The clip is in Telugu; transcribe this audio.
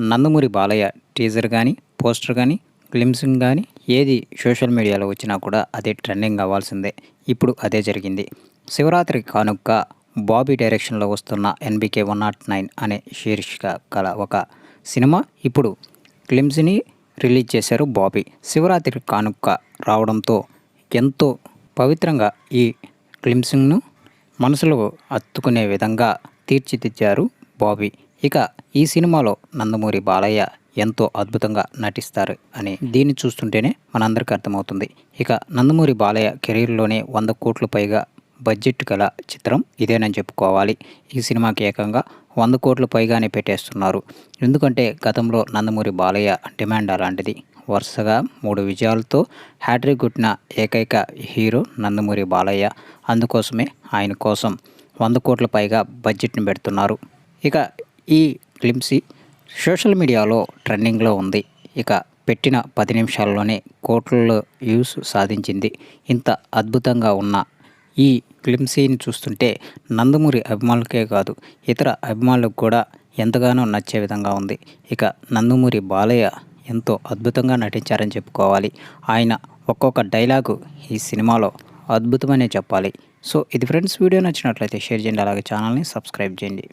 నందమూరి బాలయ్య టీజర్ కానీ పోస్టర్ కానీ గ్లిమ్సింగ్ కానీ ఏది సోషల్ మీడియాలో వచ్చినా కూడా అదే ట్రెండింగ్ అవ్వాల్సిందే. ఇప్పుడు అదే జరిగింది. శివరాత్రి కానుక బాబీ డైరెక్షన్లో వస్తున్న ఎన్బికే వన్ నాట్ నైన్ అనే శీర్షిక గల ఒక సినిమా. ఇప్పుడు గ్లిమ్స్ని రిలీజ్ చేశారు బాబీ. శివరాత్రి కానుక రావడంతో ఎంతో పవిత్రంగా ఈ గ్లిమ్సింగ్ను మనసులో అత్తుకునే విధంగా తీర్చిదిద్దారు బాబీ. ఇక ఈ సినిమాలో నందమూరి బాలయ్య ఎంతో అద్భుతంగా నటిస్తారు అని దీన్ని చూస్తుంటేనే మనందరికీ అర్థమవుతుంది. ఇక నందమూరి బాలయ్య కెరీర్లోనే వంద కోట్ల పైగా బడ్జెట్ గల చిత్రం ఇదేనని చెప్పుకోవాలి. ఈ సినిమాకి ఏకంగా వంద కోట్ల పైగానే పెట్టేస్తున్నారు. ఎందుకంటే గతంలో నందమూరి బాలయ్య డిమాండ్ అలాంటిది. వరుసగా మూడు విజయాలతో హ్యాట్రిక్ కొట్టిన ఏకైక హీరో నందమూరి బాలయ్య అందుకోసమే ఆయన కోసం వంద కోట్ల పైగా బడ్జెట్ని పెడుతున్నారు. ఇక ఈ క్లిమ్సీ సోషల్ మీడియాలో ట్రెండింగ్లో ఉంది. ఇక పెట్టిన పది నిమిషాల్లోనే కోట్లలో వ్యూస్ సాధించింది. ఇంత అద్భుతంగా ఉన్న ఈ క్లిమ్సీని చూస్తుంటే నందమూరి అభిమానులకే కాదు ఇతర అభిమానులకు కూడా ఎంతగానో నచ్చే విధంగా ఉంది. ఇక నందమూరి బాలయ్య ఎంతో అద్భుతంగా నటించారని చెప్పుకోవాలి. ఆయన ఒక్కొక్క డైలాగు ఈ సినిమాలో అద్భుతమనే చెప్పాలి. సో ఇది ఫ్రెండ్స్ వీడియో నచ్చినట్లయితే షేర్ చేయండి. అలాగే ఛానల్ని సబ్స్క్రైబ్ చేయండి.